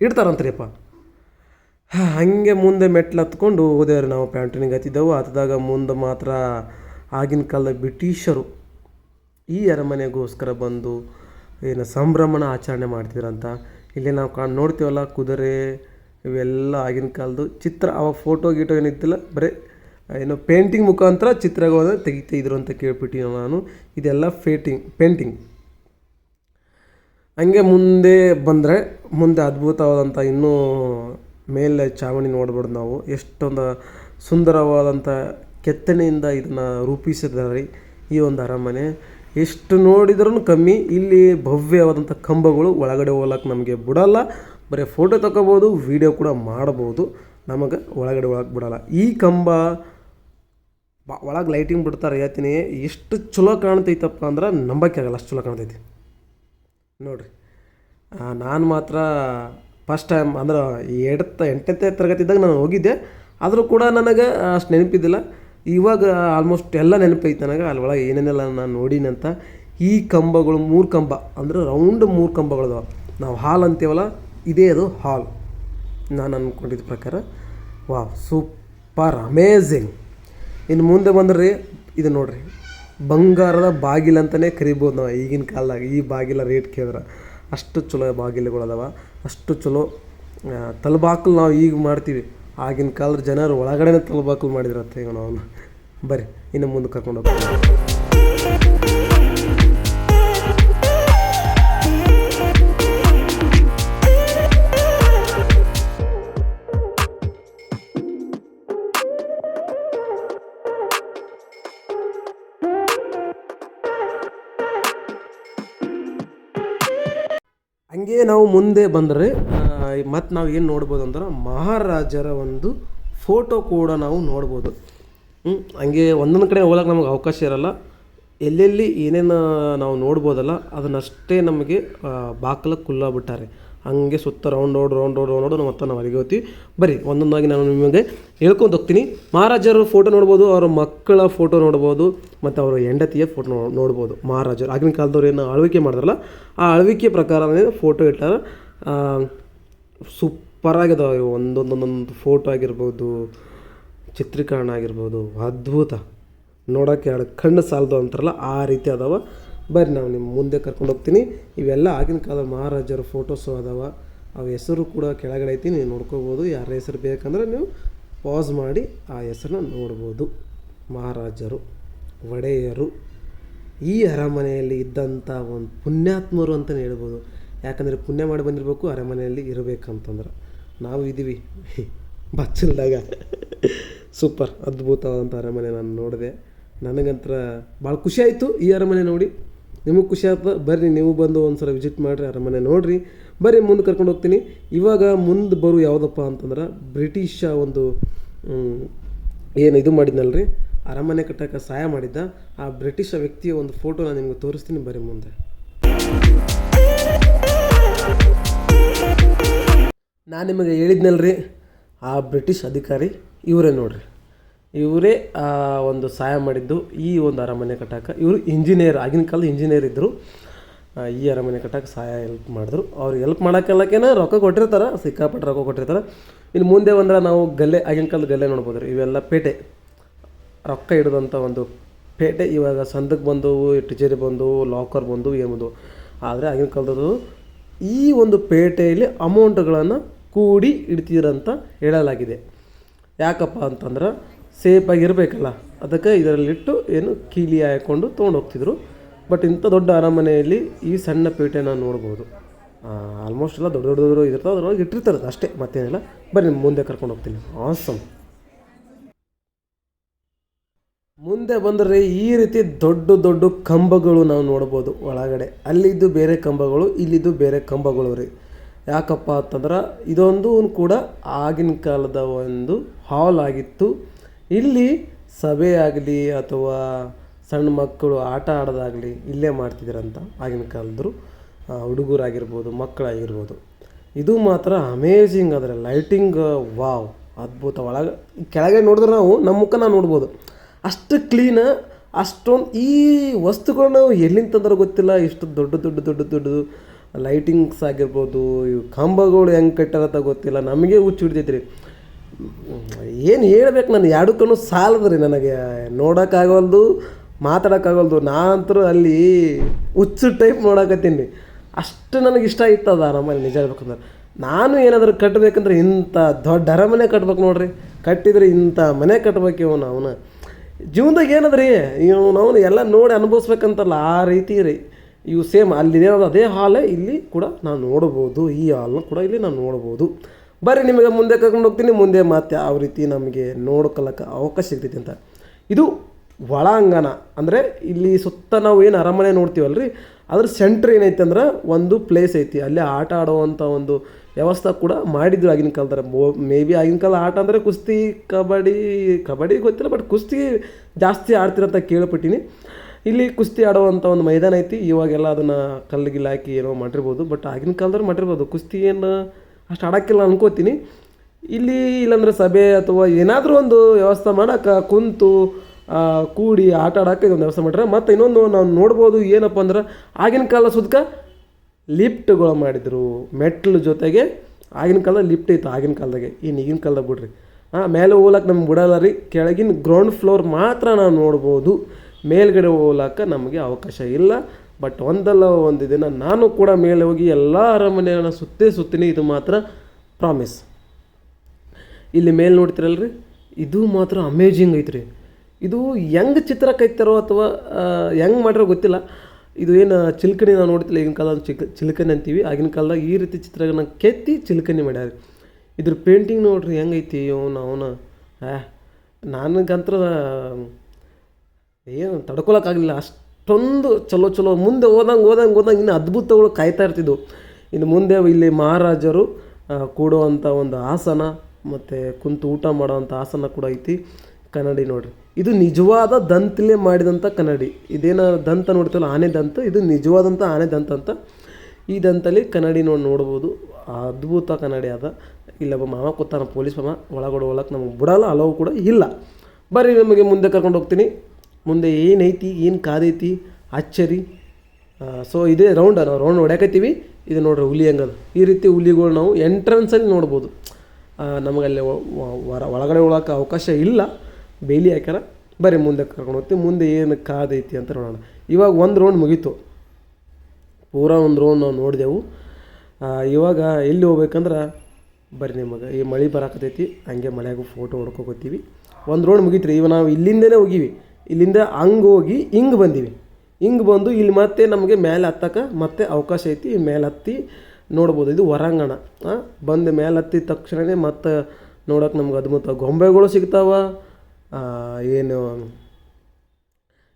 ಇಡ್ತಾರಂತ್ರಿಯಪ್ಪ. ಹಾಗೆ ಮುಂದೆ ಮೆಟ್ಲು ಹತ್ಕೊಂಡು ಹೋದೇವ್ರಿ ನಾವು. ಪ್ಯಾಂಟನಿಗೆ ಹತ್ತಿದ್ದೆವು. ಹತ್ತಿದಾಗ ಮುಂದೆ ಮಾತ್ರ ಆಗಿನ ಕಾಲದ ಬ್ರಿಟಿಷರು ಈ ಅರಮನೆಗೋಸ್ಕರ ಬಂದು ಏನು ಸಂಭ್ರಮನ ಆಚರಣೆ ಮಾಡ್ತಿದ್ರಂತ ಇಲ್ಲಿ ನಾವು ಕಾಣ್, ನೋಡ್ತೀವಲ್ಲ ಕುದುರೆ ಇವೆಲ್ಲ ಆಗಿನ ಕಾಲದ್ದು ಚಿತ್ರ ಅವಾಗ ಫೋಟೋ, ಗೀಟೋ ಏನಿತ್ತಿಲ್ಲ, ಬರೀ, ಏನು ಪೇಂಟಿಂಗ್ ಮುಖಾಂತರ ಚಿತ್ರಗಳನ್ನ ತೆಗಿತಿದ್ರು ಅಂತ ಕೇಳ್ಬಿಟ್ಟೀನಿ ನಾನು. ಇದೆಲ್ಲ ಫೇಟಿಂಗ್, ಪೇಂಟಿಂಗ್. ಹಂಗೆ ಮುಂದೆ ಬಂದರೆ, ಮುಂದೆ ಅದ್ಭುತವಾದಂಥ ಇನ್ನೂ ಮೇಲೆ ಚಾವಣಿ ನೋಡ್ಬೋದು ನಾವು. ಎಷ್ಟೊಂದು ಸುಂದರವಾದಂಥ ಕೆತ್ತನೆಯಿಂದ ಇದನ್ನು ರೂಪಿಸಿದ್ದಾರೆ ಈ ಒಂದು ಅರಮನೆ. ಎಷ್ಟು ನೋಡಿದ್ರೂ ಕಮ್ಮಿ. ಇಲ್ಲಿ ಭವ್ಯವಾದಂಥ ಕಂಬಗಳು ಒಳಗಡೆ ಹೋಗ್ಲಕ್ಕೆ ನಮಗೆ ಬಿಡಲ್ಲ. ಬರೀ ಫೋಟೋ ತಗೋಬೋದು ವೀಡಿಯೋ ಕೂಡ ಮಾಡ್ಬೋದು. ನಮಗೆ ಒಳಗಡೆ ಹೋಗಕ್ಕೆ ಬಿಡಲ್ಲ. ಈ ಕಂಬ, ಬಾ, ಒಳಗೆ ಲೈಟಿಂಗ್ ಬಿಡ್ತಾರೆ, ಹೇಳ್ತೀನಿ. ಎಷ್ಟು ಚಲೋ ಕಾಣ್ತೈತಪ್ಪ ಅಂದ್ರೆ ನಂಬಕ್ಕೆ ಆಗಲ್ಲ, ಅಷ್ಟು ಚಲೋ ಕಾಣ್ತೈತಿ. ನೋಡಿರಿ. ನಾನು ಮಾತ್ರ ಫಸ್ಟ್ ಟೈಮ್ ಅಂದ್ರೆ ಎಡತ್ತ ಎಂಟನೇ ತರಗತಿ ಇದ್ದಾಗ ನಾನು ಹೋಗಿದ್ದೆ. ಆದರೂ ಕೂಡ ನನಗೆ ಅಷ್ಟು ನೆನಪಿದ್ದಿಲ್ಲ. ಇವಾಗ ಆಲ್ಮೋಸ್ಟ್ ಎಲ್ಲ ನೆನಪೈತೆ ನನಗೆ. ಅಲ್ಲಿ ಒಳಗೆ ಏನೇನೆಲ್ಲ ನಾನು ನೋಡಿನಂತ ಈ ಕಂಬಗಳು ಮೂರು ಕಂಬ, ಅಂದ್ರೆ ರೌಂಡ್ ಮೂರು ಕಂಬಗಳದಾವ ನಾವು ಹಾಲ್ ಅಂತೀವಲ್ಲ, ಇದೇ ಅದು ಹಾಲ್ ನಾನು ಅಂದ್ಕೊಂಡಿದ್ದ ಪ್ರಕಾರ. ವಾ ಸೂಪರ್ ಅಮೇಝಿಂಗ್ ಇನ್ನು ಮುಂದೆ ಬಂದ್ರಿ, ಇದು ನೋಡ್ರಿ. ಬಂಗಾರದ ಬಾಗಿಲು ಅಂತಲೇ ಕರಿಬೋದು ನಾವು ಈಗಿನ ಕಾಲದಾಗ. ಈ ಬಾಗಿಲ ರೇಟ್ ಕೇಳಿದ್ರೆ ಅಷ್ಟು ಚಲೋ ಬಾಗಿಲುಗಳದಾವ ಅಷ್ಟು ಚಲೋ ತಲಬಾಕಲು ನಾವು ಈಗ ಮಾಡ್ತೀವಿ. ಆಗಿನ ಕಾಲದ ಜನರು ಒಳಗಡೆನೇ ತಲುಬಾಕಲು ಮಾಡಿದ್ರತ್ತೆ ಈಗ ನಾವು ಬರ್ರಿ ಇನ್ನು ಮುಂದೆ ಕರ್ಕೊಂಡು ಹೋಗ್ತೀವಿ ನಾವು ಮುಂದೆ ಬಂದರೆ ಮತ್ತು ನಾವು ಏನು ನೋಡ್ಬೋದು ಅಂದ್ರೆ ಮಹಾರಾಜರ ಒಂದು ಫೋಟೋ ಕೂಡ ನಾವು ನೋಡ್ಬೋದು. ಹಂಗೆ ಒಂದೊಂದು ಕಡೆ ಹೋಗಕ್ಕೆ ನಮಗೆ ಅವಕಾಶ ಇರಲ್ಲ. ಎಲ್ಲೆಲ್ಲಿ ಏನೇನು ನಾವು ನೋಡ್ಬೋದಲ್ಲ, ಅದನ್ನಷ್ಟೇ ನಮಗೆ ಬಾಕಲಕ್ಕೆ ಕುಲ್ಲ ಹಂಗೆ ಸುತ್ತ round round round road round ಮತ್ತೆ ನಾವು ಅಲ್ಲಿಗೆ ಹೋಗ್ತೀವಿ. ಬರೀ ಒಂದೊಂದಾಗಿ ನಾನು ನಿಮಗೆ ಹೇಳ್ಕೊಂಡು ಹೋಗ್ತೀನಿ. ಮಹಾರಾಜರ ಫೋಟೋ ನೋಡ್ಬೋದು, ಅವರ ಮಕ್ಕಳ ಫೋಟೋ ನೋಡ್ಬೋದು, ಮತ್ತು ಅವರ ಹೆಂಡತಿಯ ಫೋಟೋ ನೋ ನೋಡ್ಬೋದು. ಮಹಾರಾಜರು, ಆಗಿನ ಕಾಲದವ್ರು ಏನು ಆಳ್ವಿಕೆ ಮಾಡಿದ್ರಲ್ಲ ಆ ಆಳ್ವಿಕೆ ಪ್ರಕಾರನೇ ಫೋಟೋ ಇಟ್ಟಾರ. ಸೂಪರಾಗಿದಾವೆ ಇವು ಒಂದೊಂದೊಂದೊಂದು ಫೋಟೋ ಆಗಿರ್ಬೋದು, ಚಿತ್ರೀಕರಣ ಆಗಿರ್ಬೋದು, ಅದ್ಭುತ. ನೋಡೋಕ್ಕೆ ಎರಡು ಕಣ್ಣು ಸಾಲದು ಅಂತಾರಲ್ಲ, ಆ ರೀತಿ ಅದಾವ. ಬರ್ರಿ, ನಾವು ನಿಮ್ಮ ಮುಂದೆ ಕರ್ಕೊಂಡು ಹೋಗ್ತೀನಿ. ಇವೆಲ್ಲ ಆಗಿನ ಕಾಲದ ಮಹಾರಾಜರ ಫೋಟೋಸು ಅದಾವ. ಆ ಹೆಸರು ಕೂಡ ಕೆಳಗಡೆ ಐತಿ, ನೀವು ನೋಡ್ಕೋಬೋದು. ಯಾರ ಹೆಸರು ಬೇಕಂದ್ರೆ ನೀವು ಪಾಸ್ ಮಾಡಿ ಆ ಹೆಸರನ್ನ ನೋಡ್ಬೋದು. ಮಹಾರಾಜರು, ಒಡೆಯರು, ಈ ಅರಮನೆಯಲ್ಲಿ ಇದ್ದಂಥ ಒಂದು ಪುಣ್ಯಾತ್ಮರು ಅಂತಲೇ ಹೇಳ್ಬೋದು. ಯಾಕಂದರೆ ಪುಣ್ಯ ಮಾಡಿ ಬಂದಿರಬೇಕು, ಅರಮನೆಯಲ್ಲಿ ಇರಬೇಕಂತಂದ್ರೆ. ನಾವು ಇದ್ದೀವಿ (laughs) ಬಚ್ಚಲ್ದಾಗ. ಸೂಪರ್ ಅದ್ಭುತವಾದಂಥ ಅರಮನೆ ನಾನು ನೋಡಿದೆ. ನನಗಂತರ ಭಾಳ ಖುಷಿ ಆಯಿತು ಈ ಅರಮನೆ ನೋಡಿ. ನಿಮಗೆ ಖುಷಿ ಆಗ್ತದೆ ಬರ್ರಿ, ನೀವು ಬಂದು ಒಂದು ಸಲ ವಿಸಿಟ್ ಮಾಡಿರಿ, ಅರಮನೆ ನೋಡಿರಿ. ಬರ್ರಿ, ಮುಂದೆ ಕರ್ಕೊಂಡು ಹೋಗ್ತೀನಿ. ಇವಾಗ ಮುಂದೆ ಬರೋ ಯಾವುದಪ್ಪ ಅಂತಂದ್ರೆ ಬ್ರಿಟಿಷ ಒಂದು ಏನು ಇದು ಮಾಡಿದ್ನಲ್ರಿ? ಅರಮನೆ ಕಟ್ಟಕ್ಕೆ ಸಹಾಯ ಮಾಡಿದ್ದ. ಆ ಬ್ರಿಟಿಷ ವ್ಯಕ್ತಿಯ ಒಂದು ಫೋಟೋ ನಾನು ನಿಮ್ಗೆ ತೋರಿಸ್ತೀನಿ, ಬರ್ರಿ ಮುಂದೆ. ನಾನು ನಿಮಗೆ ಹೇಳಿದ್ನಲ್ರಿ, ಆ ಬ್ರಿಟಿಷ್ ಅಧಿಕಾರಿ ಇವರೇ ನೋಡ್ರಿ. ಇವರೇ ಒಂದು ಸಹಾಯ ಮಾಡಿದ್ದು ಈ ಒಂದು ಅರಮನೆ ಕಟ್ಟಕ್ಕೆ ಇವರು ಇಂಜಿನಿಯರ್ ಆಗಿನ ಕಾಲದ ಇಂಜಿನಿಯರ್ ಇದ್ದರು ಈ ಅರಮನೆ ಕಟ್ಟಕ್ಕೆ ಸಹಾಯ ಹೆಲ್ಪ್ ಮಾಡಿದ್ರು. ಅವ್ರು ಹೆಲ್ಪ್ ಮಾಡೋಕ್ಕೆಲ್ಲಕ್ಕೇನೆ ರೊಕ್ಕ ಕೊಟ್ಟಿರ್ತಾರೆ, ಸಿಕ್ಕಾಪಟ್ಟೆ ರೊಕ್ಕ ಕೊಟ್ಟಿರ್ತಾರೆ. ಇನ್ನು ಮುಂದೆ ಬಂದ್ರೆ ನಾವು ಗಲ್ಲೆ, ಆಗಿನ ಕಾಲದ ಗಲ್ಲೆ ನೋಡ್ಬೋದು ರೀ ಇವೆಲ್ಲ ಪೇಟೆ. ರೊಕ್ಕ ಹಿಡಿದಂಥ ಒಂದು ಪೇಟೆ. ಇವಾಗ ಸಂದಕ್ಕೆ ಬಂದವು ಟಿಚರಿ ಬಂದವು ಲಾಕರ್ ಬಂದವು ಏನು ಬಂದವು ಆದರೆ ಆಗಿನ ಕಾಲದದು ಈ ಒಂದು ಪೇಟೆಯಲ್ಲಿ ಅಮೌಂಟ್ಗಳನ್ನು ಕೂಡಿ ಇಡ್ತೀರಂತ ಹೇಳಲಾಗಿದೆ. ಯಾಕಪ್ಪ ಅಂತಂದ್ರೆ ಸೇಫಾಗಿ ಇರಬೇಕಲ್ಲ? ಅದಕ್ಕೆ ಇದರಲ್ಲಿಟ್ಟು ಏನು ಕೀಲಿ ಹಾಕ್ಕೊಂಡು ತೊಗೊಂಡು ಹೋಗ್ತಿದ್ರು. ಬಟ್ ಇಂಥ ದೊಡ್ಡ ಅರಮನೆಯಲ್ಲಿ ಈ ಸಣ್ಣ ಪೇಟೆನ ನೋಡ್ಬೋದು. ಆಲ್ಮೋಸ್ಟ್ ಎಲ್ಲ ದೊಡ್ಡ ದೊಡ್ಡ ದೊಡ್ಡ ಇದಿರ್ತಾವೆ ಅದ್ರೊಳಗೆ ಇಟ್ಟಿರ್ತಾರೆ ಅಷ್ಟೇ, ಮತ್ತೇನಿಲ್ಲ. ಬನ್ನಿ ಮುಂದೆ ಕರ್ಕೊಂಡು ಹೋಗ್ತೀನಿ. ಆಸಮ್ ಮುಂದೆ ಬಂದರೆ ಈ ರೀತಿ ದೊಡ್ಡ ದೊಡ್ಡ ಕಂಬಗಳು ನಾವು ನೋಡ್ಬೋದು ಒಳಗಡೆ. ಅಲ್ಲಿದ್ದು ಬೇರೆ ಕಂಬಗಳು, ಇಲ್ಲಿದ್ದು ಬೇರೆ ಕಂಬಗಳು ರೀ. ಯಾಕಪ್ಪ ಅಂತಂದ್ರೆ ಇದೊಂದು ಕೂಡ ಆಗಿನ ಕಾಲದ ಒಂದು ಹಾಲ್ ಆಗಿತ್ತು. ಇಲ್ಲಿ ಸಭೆ ಆಗಲಿ ಅಥವಾ ಸಣ್ಣ ಮಕ್ಕಳು ಆಟ ಆಡೋದಾಗಲಿ ಇಲ್ಲೇ ಮಾಡ್ತಿದ್ರಂತ ಆಗಿನ ಕಾಲದ್ರು ಹುಡುಗರಾಗಿರ್ಬೋದು, ಮಕ್ಕಳಾಗಿರ್ಬೋದು. ಇದು ಮಾತ್ರ ಅಮೇಝಿಂಗ್ ಅದರ ಲೈಟಿಂಗ್, ವಾವ್ ಅದ್ಭುತ ಒಳಗೆ ಕೆಳಗೆ ನೋಡಿದ್ರೆ ನಾವು, ನಮ್ಮ ಮುಖ ನಾವು ನೋಡ್ಬೋದು. ಅಷ್ಟು ಕ್ಲೀನ್, ಅಷ್ಟೊಂದು ಈ ವಸ್ತುಗಳು ನಾವು ಎಲ್ಲಿಂದ ತಂದ್ರೆ ಗೊತ್ತಿಲ್ಲ. ಇಷ್ಟು ದೊಡ್ಡ ದೊಡ್ಡ ದೊಡ್ಡ ದೊಡ್ಡ ಲೈಟಿಂಗ್ಸ್ ಆಗಿರ್ಬೋದು, ಇವು ಕಂಬಗಳು ಹೆಂಗೆ ಕಟ್ಟಾರತ್ತ ಗೊತ್ತಿಲ್ಲ. ನಮಗೆ ಹುಚ್ಚು ಹಿಡ್ತೈತ್ರಿ ಏನು ಹೇಳ್ಬೇಕು ನಾನು ಎರಡು ಕಣ್ಣು ಸಾಲದ್ರಿ ನನಗೆ. ನೋಡೋಕ್ಕಾಗಲ್ದು ಮಾತಾಡೋಕ್ಕಾಗಲ್ದು ನಾನಂತರೂ ಅಲ್ಲಿ ಹುಚ್ಚು ಟೈಪ್ ನೋಡಕತ್ತೀನಿ. ಅಷ್ಟು ನನಗೆ ಇಷ್ಟ ಇತ್ತದ ನಮ್ಮಲ್ಲಿ, ನಿಜ ಹೇಳ್ಬೇಕಂದ್ರೆ. ನಾನು ಏನಾದರೂ ಕಟ್ಟಬೇಕಂದ್ರೆ ಇಂಥ ದೊಡ್ಡ ಅರಮನೆ ಕಟ್ಬೇಕು ನೋಡ್ರಿ. ಕಟ್ಟಿದ್ರೆ ಇಂಥ ಮನೆ ಕಟ್ಬೇಕು ಇವನು, ಅವನ. ಜೀವನದಾಗ ಏನದ್ರಿ, ಇವನು, ಅವನು ಎಲ್ಲ ನೋಡಿ ಅನುಭವಿಸ್ಬೇಕಂತಲ್ಲ ಆ ರೀತಿ ರೀ. ಇವು ಸೇಮ್ ಅಲ್ಲಿ ಅದೇ ಹಾಲೇ, ಇಲ್ಲಿ ಕೂಡ ನಾನು ನೋಡ್ಬೋದು. ಈ ಹಾಲ್ನ ಕೂಡ ಇಲ್ಲಿ ನಾನು ನೋಡ್ಬೋದು. ಬರ್ರಿ, ನಿಮಗೆ ಮುಂದೆ ಕರ್ಕೊಂಡು ಹೋಗ್ತೀನಿ, ಮುಂದೆ ಮತ್ತೆ ಯಾವ ರೀತಿ ನಮಗೆ ನೋಡ್ಕೊಳಕ್ಕೆ ಅವಕಾಶ ಸಿಗ್ತೈತಿ ಅಂತ. ಇದು ಒಳಾಂಗಣ, ಅಂದರೆ ಇಲ್ಲಿ ಸುತ್ತ ನಾವು ಏನು ಅರಮನೆ ನೋಡ್ತೀವಲ್ರಿ, ಅದ್ರ ಸೆಂಟ್ರ್ ಏನೈತೆ ಅಂದ್ರೆ ಒಂದು ಪ್ಲೇಸ್ ಐತಿ. ಅಲ್ಲಿ ಆಟ ಆಡುವಂಥ ಒಂದು ವ್ಯವಸ್ಥೆ ಕೂಡ ಮಾಡಿದ್ರು ಆಗಿನ ಕಾಲದಾಗ ಮೇ ಬಿ ಆಗಿನ ಕಾಲ ಆಟ ಅಂದರೆ ಕುಸ್ತಿ, ಕಬಡ್ಡಿ ಕಬಡ್ಡಿ ಗೊತ್ತಿಲ್ಲ ಬಟ್ ಕುಸ್ತಿ ಜಾಸ್ತಿ ಆಡ್ತಿರಂತ ಕೇಳ್ಪಟ್ಟಿನಿ. ಇಲ್ಲಿ ಕುಸ್ತಿ ಆಡುವಂಥ ಒಂದು ಮೈದಾನ ಐತಿ. ಇವಾಗೆಲ್ಲ ಅದನ್ನು ಕಲ್ಲಿಗಿಲ್ಲ ಹಾಕಿ ಏನೋ ಮಾಡಿರ್ಬೋದು ಬಟ್ ಆಗಿನ ಕಾಲದಲ್ಲಿ ಮಾಡಿರ್ಬೋದು. ಕುಸ್ತಿ ಏನು ಅಷ್ಟು ಆಡೋಕ್ಕಿಲ್ಲ ಅನ್ಕೋತೀನಿ. ಇಲ್ಲಿ ಇಲ್ಲಾಂದ್ರೆ ಸಭೆ ಅಥವಾ ಏನಾದರೂ ಒಂದು ವ್ಯವಸ್ಥೆ ಮಾಡೋಕೆ ಕುಂತು ಕೂಡಿ ಆಟ ಆಡೋಕೆ ಇದೊಂದು ವ್ಯವಸ್ಥೆ ಮಾಡ್ರೆ ಮತ್ತು ಇನ್ನೊಂದು ನಾವು ನೋಡ್ಬೋದು ಏನಪ್ಪ ಅಂದ್ರೆ, ಆಗಿನ ಕಾಲ ಸುದ್ಕ ಲಿಫ್ಟ್ಗಳು ಮಾಡಿದರು. ಮೆಟ್ಲು ಜೊತೆಗೆ ಆಗಿನ ಕಾಲದ ಲಿಫ್ಟ್ ಇತ್ತು, ಆಗಿನ ಕಾಲದಾಗೆ. ಇನ್ನು ಈಗಿನ ಕಾಲದಾಗ ಬಿಡ್ರಿ. ಹಾಂ ಮೇಲೆ ಹೋಗ್ಲಕ್ಕೆ ನಮ್ಗೆ ಬಿಡಲ್ಲ ರೀ. ಕೆಳಗಿನ ಗ್ರೌಂಡ್ ಫ್ಲೋರ್ ಮಾತ್ರ ನಾವು ನೋಡ್ಬೋದು. ಮೇಲ್ಗಡೆ ಹೋಗ್ಲಾಕ ನಮಗೆ ಅವಕಾಶ ಇಲ್ಲ. ಬಟ್ ಒಂದಲ್ಲ ಒಂದು ದಿನ ನಾನು ಕೂಡ ಮೇಲೆ ಹೋಗಿ ಎಲ್ಲ ಅರಮನೆಯನ್ನು ಸುತ್ತೇ ಸುತ್ತೀನಿ, ಇದು ಮಾತ್ರ ಪ್ರಾಮಿಸ್ ಇಲ್ಲಿ ಮೇಲೆ ನೋಡ್ತಿರಲ್ರಿ? ಇದು ಮಾತ್ರ ಅಮೇಜಿಂಗ್ ಐತ್ರಿ. ಇದು ಹೆಂಗೆ ಚಿತ್ರ ಕೈತಾರೋ ಅಥವಾ ಹೆಂಗೆ ಮಾಡಿರೋ ಗೊತ್ತಿಲ್ಲ. ಇದು ಏನು ಚಿಲ್ಕಣಿ ನಾವು ನೋಡ್ತಿಲ್ಲ, ಈಗಿನ ಕಾಲದ ಚಿಕ್, ಚಿಲ್ಕಣಿ ಅಂತೀವಿ. ಆಗಿನ ಕಾಲದಾಗ ಈ ರೀತಿ ಚಿತ್ರಗಳನ್ನ ಕೆತ್ತಿ ಚಿಲ್ಕಣಿ ಮಾಡ್ಯಾರ. ಇದ್ರ ಪೇಂಟಿಂಗ್ ನೋಡ್ರಿ ಹೆಂಗೈತಿ ಅವನು ಅವನು ನನಗಂತ್ರ ಏನು ತಡ್ಕೊಳಕ್ಕಾಗಲಿಲ್ಲ ಅಷ್ಟೊಂದು ಚಲೋ ಚಲೋ. ಮುಂದೆ ಹೋದಂಗೆ ಹೋದಂಗೆ ಹೋದಂಗೆ ಇನ್ನು ಅದ್ಭುತಗಳು ಕಾಯ್ತಾ ಇರ್ತಿದ್ವು. ಇನ್ನು ಮುಂದೆ ಇಲ್ಲಿ ಮಹಾರಾಜರು ಕೂಡುವಂಥ ಒಂದು ಆಸನ ಮತ್ತು ಕುಂತು ಊಟ ಮಾಡೋವಂಥ ಆಸನ ಕೂಡ ಐತಿ ಕನ್ನಡಿ ನೋಡಿರಿ. ಇದು ನಿಜವಾದ ದಂತಲೇ ಮಾಡಿದಂಥ ಕನ್ನಡಿ. ಇದೇನ ದಂತ ನೋಡ್ತೀವಲ್ಲ, ಆನೆ ದಂತ? ಇದು ನಿಜವಾದಂಥ ಆನೆ ದಂತ ಅಂತ ಈ ದಂತಲ್ಲಿ ಕನ್ನಡಿ ನೋಡಿ ನೋಡ್ಬೋದು. ಅದ್ಭುತ ಕನ್ನಡಿ ಅದ. ಇಲ್ಲೊಬ್ಬ ಮಾಮ ಕೂತಾನ, ಪೊಲೀಸ್ ಮಾಮ ಒಳಗಡೆ ಹೋಗಕ್ಕೆ ನಮಗೆ ಬಿಡಲ್ಲ ಅಲವು ಕೂಡ ಇಲ್ಲ. ಬರ್ರಿ ನಿಮಗೆ ಮುಂದೆ ಕರ್ಕೊಂಡು ಹೋಗ್ತೀನಿ. ಮುಂದೆ ಏನೈತಿ ಏನು ಕಾದೈತಿ ಅಚ್ಚರಿ. ಸೊ ಇದೇ ರೌಂಡ್ ನಾವು ರೌಂಡ್ ಹೊಡ್ಯಾಕತ್ತೀವಿ ಇದು ನೋಡ್ರಿ ಹುಲಿ ಹಂಗದ. ಈ ರೀತಿ ಹುಲಿಗಳು ನಾವು ಎಂಟ್ರೆನ್ಸಲ್ಲಿ ನೋಡ್ಬೋದು. ನಮಗಲ್ಲಿ ಹೊರ ಒಳಗಡೆ ಹೋಗಕ್ಕೆ ಅವಕಾಶ ಇಲ್ಲ. ಬೇಲಿ ಹಾಕ್ಯಾರ, ಬರೀ ಮುಂದೆ ಕರ್ಕೊಂಡು ಹೋಗ್ತೀವಿ. ಮುಂದೆ ಏನು ಕಾದೈತಿ ಅಂತ ನೋಡೋಣ. ಇವಾಗ ಒಂದು ರೌಂಡ್ ಮುಗೀತು. ಪೂರ ಒಂದು ರೌಂಡ್ ನಾವು ನೋಡಿದೆವು. ಇವಾಗ ಎಲ್ಲಿ ಹೋಗ್ಬೇಕಂದ್ರೆ ಬರ್ರಿ ನಿಮಗೆ ಈ ಮಳೆ ಬರಾಕತೈತಿ ಹಂಗೆ ಮಳೆಯಾಗೂ ಫೋಟೋ ಹೊಡ್ಕೊಕೋತೀವಿ ಒಂದು ರೌಂಡ್ ಮುಗೀತ್ರಿ. ಇವಾಗ ನಾವು ಇಲ್ಲಿಂದನೇ ಹೋಗಿವಿ. ಇಲ್ಲಿಂದ ಹಂಗೆ ಹೋಗಿ ಹಿಂಗೆ ಬಂದೀವಿ. ಹಿಂಗೆ ಬಂದು ಇಲ್ಲಿ ಮತ್ತೆ ನಮಗೆ ಮೇಲೆ ಹತ್ತಕ್ಕೆ ಮತ್ತೆ ಅವಕಾಶ ಐತಿ ಮೇಲೆ ಹತ್ತಿ ನೋಡ್ಬೋದು. ಇದು ಹೊರಾಂಗಣ ಬಂದು ಮೇಲೆ ಹತ್ತಿದ ತಕ್ಷಣವೇ ಮತ್ತೆ ನೋಡೋಕೆ ನಮ್ಗೆ ಅದ್ಭುತ ಗೊಂಬೆಗಳು ಸಿಗ್ತಾವ. ಏನು,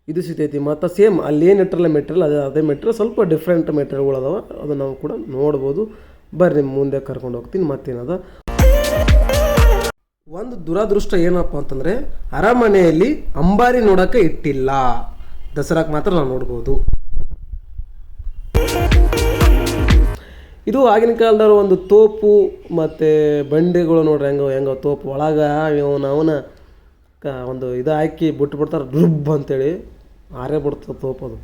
ಇದು ಸಿಗ್ತೈತಿ. ಮತ್ತು ಸೇಮ್ ಅಲ್ಲಿ ಏನು ಇಟ್ಟಿರಲ್ಲ ಮೆಟೀರಿಯಲ್, ಅದೇ ಅದೇ ಮೆಟೀರಿಯಲ್, ಸ್ವಲ್ಪ ಡಿಫ್ರೆಂಟ್ ಮೆಟೀರಿಯಲ್ಗಳು ಅದಾವ. ಅದು ನಾವು ಕೂಡ ನೋಡ್ಬೋದು. ಬರ್ರಿ, ಮುಂದೆ ಕರ್ಕೊಂಡು ಹೋಗ್ತೀನಿ. ಮತ್ತೇನದ? ಒಂದು ದುರಾದೃಷ್ಟ ಏನಪ್ಪ ಅಂತಂದರೆ ಅರಮನೆಯಲ್ಲಿ ಅಂಬಾರಿ ನೋಡೋಕೆ ಇಟ್ಟಿಲ್ಲ. ದಸರಾಕ್ಕೆ ಮಾತ್ರ ನಾವು ನೋಡ್ಬೋದು. ಇದು ಆಗಿನ ಕಾಲದವ್ರ ಒಂದು ತೋಪು ಮತ್ತು ಬಂಡೆಗಳು ನೋಡ್ರಿ ಹೆಂಗ, ಹೆಂಗೋ ತೋಪು ಒಳಗೆ ಇವನ ಅವನ ಒಂದು ಇದು ಹಾಕಿ ಬಿಟ್ಟು ಬಿಡ್ತಾರೆ ರುಬ್ ಅಂತೇಳಿ ಆರೇ ಬಿಡ್ತದೆ ತೋಪು ಅದು.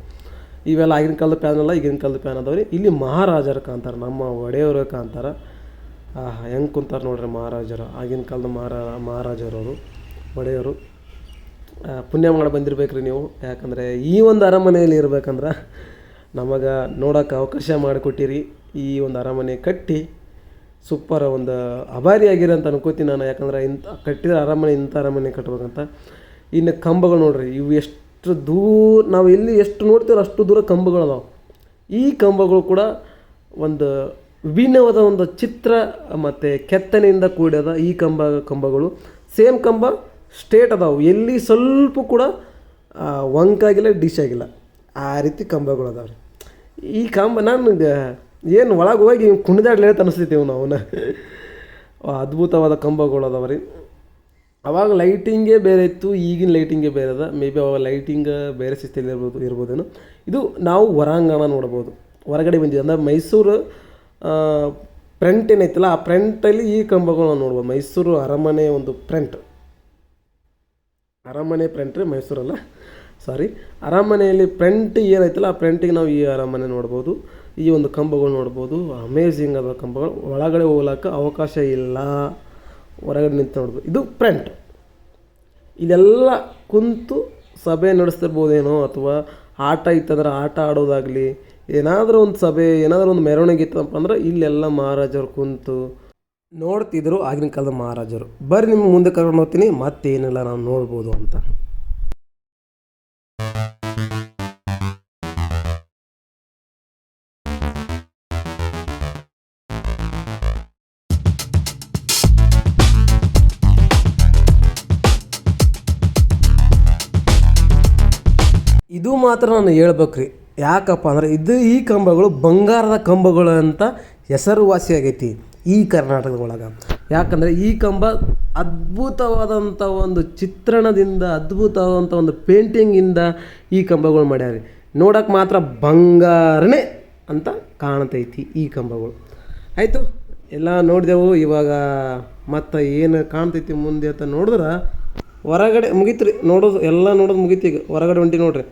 ಇವೆಲ್ಲ ಆಗಿನ ಕಾಲದ ಪ್ಯಾನ್ ಅಲ್ಲ, ಈಗಿನ ಕಾಲದ ಪ್ಯಾನ್ ಅದಾವ್ರಿ. ಇಲ್ಲಿ ಮಹಾರಾಜರು ಕಾಣ್ತಾರೆ, ನಮ್ಮ ಒಡೆಯವರು ಕಾಂತಾರೆ ಆಹಾ ಹೆಂಗೆ ಕುಂತಾರೆ ನೋಡ್ರಿ ಮಹಾರಾಜರು? ಆಗಿನ ಕಾಲದ ಮಹಾರಾ ಮಹಾರಾಜರವರು ಒಡೆಯವರು ಆ, ಪುಣ್ಯ ಮಾಡಿ ಬಂದಿರ್ಬೇಕ್ರಿ ನೀವು. ಯಾಕಂದರೆ ಈ ಒಂದು ಅರಮನೆಯಲ್ಲಿ ಇರ್ಬೇಕಂದ್ರೆ ನಮಗೆ ನೋಡೋಕೆ ಅವಕಾಶ ಮಾಡಿಕೊಟ್ಟಿರಿ. ಈ ಒಂದು ಅರಮನೆ ಕಟ್ಟಿ ಸೂಪರ್ ಒಂದು ಅಭಾರಿಯಾಗಿರ ಅಂತ ಅನ್ಕೋತೀನಿ ನಾನು. ಯಾಕಂದ್ರೆ ಇಂಥ ಕಟ್ಟಿದ ಅರಮನೆ ಇಂಥ ಅರಮನೆ ಕಟ್ಬೇಕಂತ. ಇನ್ನು ಕಂಬಗಳು ನೋಡ್ರಿ ಇವು ಎಷ್ಟು ದೂರ ನಾವು ಎಲ್ಲಿ ಎಷ್ಟು ನೋಡ್ತೀವೋ ಅಷ್ಟು ದೂರ ಕಂಬಗಳು ಅದಾವೆ ಈ ಕಂಬಗಳು ಕೂಡ ಒಂದು ವಿಭಿನ್ನವಾದ ಒಂದು ಚಿತ್ರ ಮತ್ತು ಕೆತ್ತನೆಯಿಂದ ಕೂಡಿದ ಈ ಕಂಬ ಕಂಬಗಳು. ಸೇಮ್ ಕಂಬ ಸ್ಟೇಟ್ ಅದಾವು. ಎಲ್ಲಿ ಸ್ವಲ್ಪ ಕೂಡ ವಂಕಾಗಿಲ್ಲ ಡಿಶ್ ಆಗಿಲ್ಲ ಆ ರೀತಿ ಕಂಬಗಳು ಅದಾವೆ ಈ ಕಂಬ ನನಗೆ ಏನು ಒಳಗೆ ಹೋಗಿ ಕುಣಿದಾಡ್ಲೇ ಅನಿಸ್ತೈತಿ ನಾವು. ಅದ್ಭುತವಾದ ಕಂಬಗಳು ಅದಾವೆ ರೀ ಅವಾಗ ಲೈಟಿಂಗೇ ಬೇರೆ ಇತ್ತು, ಈಗಿನ ಲೈಟಿಂಗೇ ಬೇರೆ ಅದ. ಮೇ ಬಿ ಅವಾಗ ಲೈಟಿಂಗ್ ಬೇರೆ ಸ್ಥಿತಿಯಲ್ಲಿ ಇರ್ಬೋದು, ಇರ್ಬೋದೇನೋ. ಇದು ನಾವು ಹೊರಾಂಗಣ ನೋಡ್ಬೋದು. ಹೊರಗಡೆ ಬಂದಿದೆ ಅಂದರೆ ಮೈಸೂರು ಫ್ರಂಟ್ ಏನೈತಲ್ಲ, ಆ ಪ್ರಂಟಲ್ಲಿ ಈ ಕಂಬಗಳು ನೋಡ್ಬೋದು. ಮೈಸೂರು ಅರಮನೆ ಒಂದು ಪ್ರಂಟ್ ಅರಮನೆ ಪ್ರಂಟ್ರಿ ಮೈಸೂರಲ್ಲ. ಸಾರಿ ಅರಮನೆಯಲ್ಲಿ ಪ್ರಂಟ್ ಏನೈತಲ್ಲ, ಆ ಪ್ರಂಟಿಗೆ ನಾವು ಈ ಅರಮನೆ ನೋಡ್ಬೋದು. ಈ ಒಂದು ಕಂಬಗಳು ನೋಡ್ಬೋದು. ಅಮೇಝಿಂಗ್ ಅದ ಕಂಬಗಳು. ಒಳಗಡೆ ಹೋಗ್ಲಿಕ್ಕೆ ಅವಕಾಶ ಇಲ್ಲ. ಹೊರಗಡೆ ನಿಂತು ನೋಡ್ಬೋದು. ಇದು ಪ್ರಂಟ್ ಇದೆಲ್ಲ ಕುಂತು ಸಭೆ ನಡೆಸ್ತಿರ್ಬೋದೇನೋ ಅಥವಾ ಆಟ ಇತ್ತಂದ್ರೆ ಆಟ ಆಡೋದಾಗಲಿ ಏನಾದರೂ ಒಂದು ಸಭೆ, ಏನಾದರೂ ಒಂದು ಮೆರವಣಿಗೆ ಇತ್ತಪ್ಪ ಅಂದ್ರೆ ಇಲ್ಲೆಲ್ಲ ಮಹಾರಾಜರು ಕುಂತು ನೋಡ್ತಿದ್ರು ಆಗಿನ ಕಾಲದ ಮಹಾರಾಜರು. ಬರ್ರಿ ನಿಮ್ಗೆ ಮುಂದೆ ಕರ್ಕೊಂಡು ಹೋಗ್ತೀನಿ, ಮತ್ತೇನಿಲ್ಲ ನಾವು ನೋಡ್ಬೋದು ಅಂತ. ಇದು ಮಾತ್ರ ನಾನು ಹೇಳ್ಬೇಕ್ರಿ. ಯಾಕಪ್ಪ ಅಂದ್ರೆ ಇದು ಈ ಕಂಬಗಳು ಬಂಗಾರದ ಕಂಬಗಳು ಅಂತ ಹೆಸರುವಾಸಿಯಾಗೈತಿ ಈ ಕರ್ನಾಟಕದ ಒಳಗೆ ಯಾಕಂದರೆ ಈ ಕಂಬ ಅದ್ಭುತವಾದಂಥ ಒಂದು ಚಿತ್ರಣದಿಂದ ಅದ್ಭುತವಾದಂಥ ಒಂದು ಪೇಂಟಿಂಗಿಂದ ಈ ಕಂಬಗಳು ಮಾಡ್ಯಾರೆ. ನೋಡೋಕೆ ಮಾತ್ರ ಬಂಗಾರನೇ ಅಂತ ಕಾಣ್ತೈತಿ ಈ ಕಂಬಗಳು. ಆಯಿತು, ಎಲ್ಲ ನೋಡಿದೆವು, ಇವಾಗ ಮತ್ತು ಏನು ಕಾಣ್ತೈತಿ ಮುಂದೆ ಅಂತ ನೋಡಿದ್ರೆ, ಹೊರಗಡೆ ಮುಗೀತು ರೀ ನೋಡೋದು, ಎಲ್ಲ ನೋಡೋದು ಮುಗೀತು ಈಗ. ಹೊರಗಡೆ ಹೊಂಟಿ ನೋಡ್ರಿ.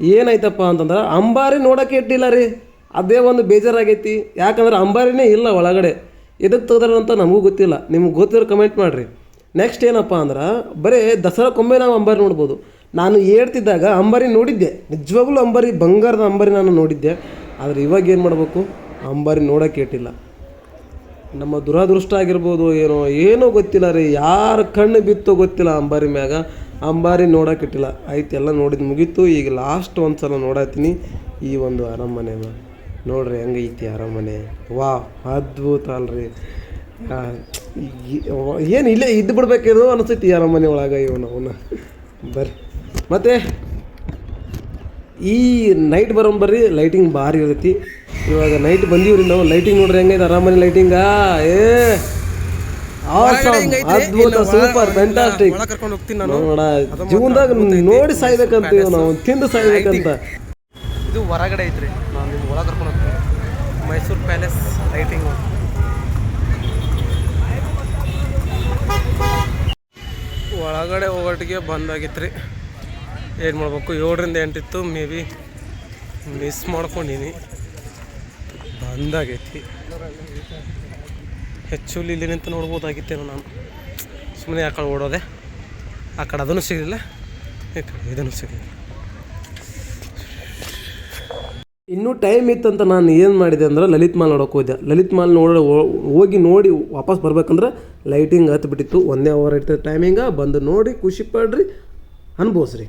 ಏನಾಯ್ತಪ್ಪ ಅಂತಂದ್ರೆ ಅಂಬಾರಿ ನೋಡೋಕೆ ಇಟ್ಟಿಲ್ಲ ರೀ. ಅದೇ ಒಂದು ಬೇಜಾರಾಗೈತಿ. ಯಾಕಂದ್ರೆ ಅಂಬಾರಿನೇ ಇಲ್ಲ ಒಳಗಡೆ. ಎದಕ್ಕೆ ತೆಗ್ದಾರ ಅಂತ ನಮಗೂ ಗೊತ್ತಿಲ್ಲ. ನಿಮ್ಗೆ ಗೊತ್ತಿರೋ ಕಮೆಂಟ್ ಮಾಡಿರಿ. ನೆಕ್ಸ್ಟ್ ಏನಪ್ಪ ಅಂದ್ರೆ, ಬರೀ ದಸರಾಕ್ಕೊಮ್ಮೆ ನಾವು ಅಂಬಾರಿ ನೋಡ್ಬೋದು. ನಾನು ಹೇಳ್ತಿದ್ದಾಗ ಅಂಬಾರಿ ನೋಡಿದ್ದೆ. ನಿಜವಾಗ್ಲೂ ಅಂಬಾರಿ, ಬಂಗಾರದ ಅಂಬಾರಿ ನಾನು ನೋಡಿದ್ದೆ. ಆದರೆ ಇವಾಗ ಏನು ಮಾಡಬೇಕು? ಅಂಬಾರಿ ನೋಡೋಕೆ ಇಟ್ಟಿಲ್ಲ. ನಮ್ಮ ದುರಾದೃಷ್ಟ ಆಗಿರ್ಬೋದು ಏನೋ ಏನೋ ಗೊತ್ತಿಲ್ಲ ರೀ. ಯಾರ ಕಣ್ಣು ಬಿತ್ತೋ ಗೊತ್ತಿಲ್ಲ ಅಂಬಾರಿ ಮ್ಯಾಗ. ಅಂಬಾರಿ ನೋಡೋಕ್ಕಿಟ್ಟಿಲ್ಲ ಆಯ್ತು, ಎಲ್ಲ ನೋಡಿದ ಮುಗೀತು. ಈಗ ಲಾಸ್ಟ್ ಒಂದು ಸಲ ನೋಡತ್ತೀನಿ. ಈ ಒಂದು ಅರಮನೆ ನೋಡ್ರಿ ಹೆಂಗೈತಿ ಅರಮನೆ. ವಾ ಅದ್ಭುತ ಅಲ್ರಿ. ಏನು ಇಲ್ಲೇ ಇದ್ದು ಬಿಡ್ಬೇಕೇನೋ ಅನಿಸ್ತೈತಿ ಅರಮನೆ ಒಳಗೆ ಇವನು, ಅವನ. ಬರ್ರಿ. ಮತ್ತು, ಈ ನೈಟ್ ಬರೋಂಬರ್ರಿ ಲೈಟಿಂಗ್ ಭಾರಿ ಇರ್ತೈತಿ ಇವಾಗ ನೈಟ್ ಬಂದೀವ್ರಿ ನಾವು. ಲೈಟಿಂಗ್ ನೋಡ್ರಿ ಹೆಂಗೈತೆ ಅರಮನೆ ಲೈಟಿಂಗಾ ಏ ಅದ್ಭುತ ಸೂಪರ್ ಫ್ಯಾಂಟಾಸ್ಟಿಕ್ ಕರ್ಕೊಂಡು ಹೋಗ್ತೀನಿ ನೋಡ ಜೀವನದಾಗ ನೋಡಿ ಸಾಯ್ಬೇಕಂತ ನಾವು ತಿಂದು ಸಾಯ್ಬೇಕಂತ. ಇದು ಹೊರಗಡೆ ಐತ್ರಿ. ನಾನು ನಿಮ್ಗೆ ಒಳಗೆ ಕರ್ಕೊಂಡು ಹೋಗ್ತೀನಿ. ಮೈಸೂರು ಪ್ಯಾಲೇಸ್ ಲೈಟಿಂಗ್ ಒಳಗಡೆ ಹೋಗೋಟಿಗೆ ಬಂದಾಗಿತ್ರಿ ಏನು ಮಾಡ್ಬೇಕು? ಏಳರಿಂದ ಎಂಟಿತ್ತು. ಮೇ ಬಿ ಮಿಸ್ ಮಾಡ್ಕೊಂಡಿನಿ. ಬಂದಾಗೈತಿ ಹೆಚ್ಚು ಇಲ್ಲಿ ನಿಂತು ನೋಡ್ಬೋದಾಗಿತ್ತೇನೋ ನಾನು. ಸುಮ್ಮನೆ ಆ ಕಡೆ ಓಡೋದೆ. ಆ ಕಡೆ ಅದನ್ನು ಸಿಗಲಿಲ್ಲ. ಈ ಕಡೆ ಇದನ್ನು ಸಿಗಲಿಲ್ಲ. ಇನ್ನೂ ಟೈಮ್ ಇತ್ತಂತ ನಾನು ಏನು ಮಾಡಿದೆ ಅಂದ್ರೆ ಲಲಿತ್ ಮಾಲ್ ನೋಡೋಕೆ ಹೋದೆ. ಲಲಿತ್ ಮಾಲ್ ನೋಡ ಹೋಗಿ ನೋಡಿ ವಾಪಸ್ ಬರ್ಬೇಕಂದ್ರೆ ಲೈಟಿಂಗ್ ಹತ್ತು ಬಿಟ್ಟಿತ್ತು ಒಂದೇ ಅವರ್ ಇರ್ತದೆ ಟೈಮಿಂಗ ಬಂದು ನೋಡಿ, ಖುಷಿ ಪಡ್ರಿ, ಅನ್ಭವಿಸ್ರಿ.